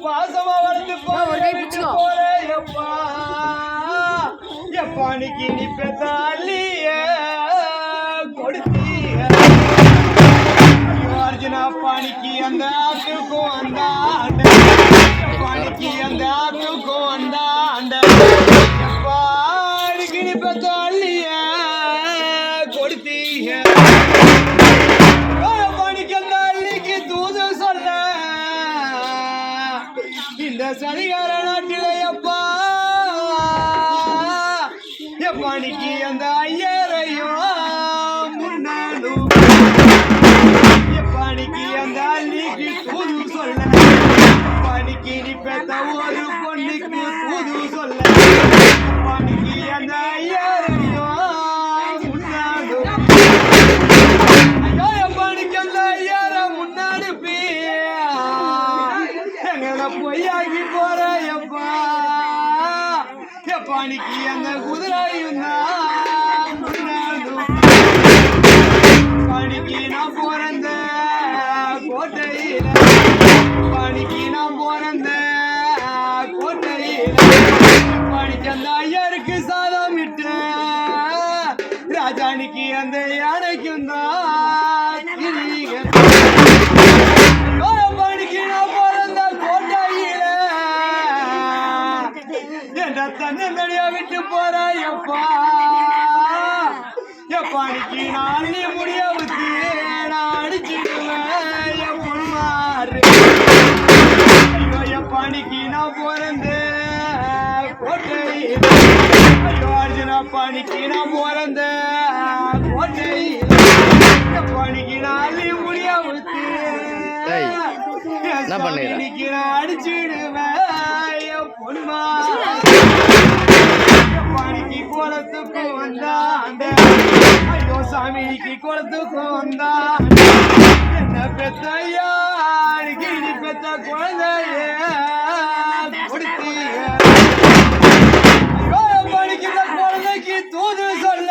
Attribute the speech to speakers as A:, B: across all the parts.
A: பாசமா வளர்ந்து. போறேப்பா எப்பானிக்கு நீ பெத்தாலிய கொடுத்தீங்க அர்ஜுனா பாணிக்கு அந்த ஆத்துக்கும் அந்த ஆண்ட பாணிக்கு அந்த ஆத்துக்கும் அந்த ஆண்ட சதிகார நாட்டிலே அப்பா எப்பணிக்கு அந்த ஐயரையும் முன்னாலும் எப்பணிக்கு அந்த அள்ளிக்கு தூது சொல்ல. பணிக்கு நீ பெத்த ஒரு பொண்ணுக்கு தூது சொல்ல. பணிக்கு அந்த எங்களை பொய்யாக்கி போற எப்பா? எப்பா எப்பாடிக்கு அந்த குதிரையும் பாடிக்கு நான் பிறந்த கோட்டையில. பாடிக்கு நான் பிறந்த கோட்டையில. பாடிக்கு ஐயருக்கு சாதம் விட்டேன் ராஜானிக்கு அந்த யானைக்கும் தான் எப்பாடிக்கு நான் முடிய விட்டு நான் அடிச்சிடுவேன்? பொன்மாரு ஐயோ எப்பாடிக்கு நான் பிறந்த கோட்டையில. ஐயோ அர்ஜுனா பாணிக்கு நான் பிறந்த கோட்டையில. பாணிக்கு அள்ளி முடிய
B: டேய், என்ன
A: நான் அடிச்சிடுவேன்? பொன்மா பாணிக்கு குளத்துக்கு வந்தாண்ட ஐயோ சாமிக்கு குளத்துக்கு வந்தாண்ட என்ன பெத்தையா யாருக்கு பெத்த குழந்தைய. கொடுத்தீங்க படிக்கிற குழந்தைக்கு தூது சொல்ல.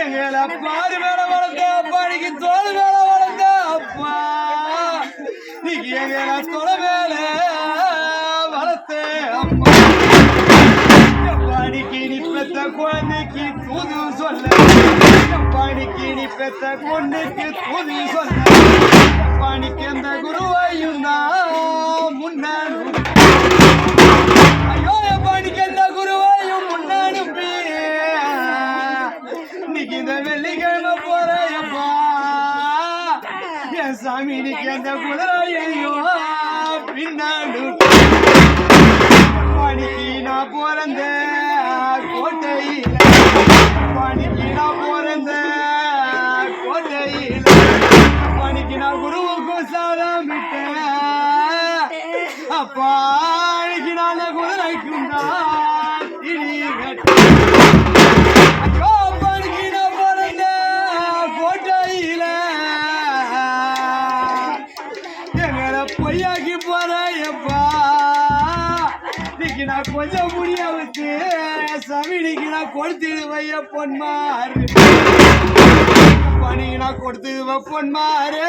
A: எங்களை பாரு மேல வளர்ந்த படிக்கு தோல் மேல வளர்ந்த அப்பா. நீங்க எங்களை தொலை குழந்தைக்கு தூது சொல்ல. பாணிக்கு நீ பெத்த பொண்ணுக்கு தூது சொல்ல. பாணிக்கு எந்த குருவாயும் தான் முன்னாடி ஐயோ படிக்க அந்த குருவையும் முன்னனுப்பி இன்னைக்கு இந்த வெள்ளிக்கிழமை போறப்பா என் சாமி இன்னைக்கு எந்த குதிரையையும் பின்னாடு பாணிக்கு நான் பிறந்த அப்பா அன்னைக்கு நான் குதிரைக்கும் தான் இனி வெட்டேன். நான் பிறந்த கோட்டையில. எங்களை பொய்யாக்கி போறேப்பா இன்னைக்கு நான் கொஞ்சம் முடிய வச்சு சமினிக்கு நான் கொடுத்துடுவைய பொன்மாறு. பணிக்கு நான் கொடுத்துடுவேன் பொன்மாறு.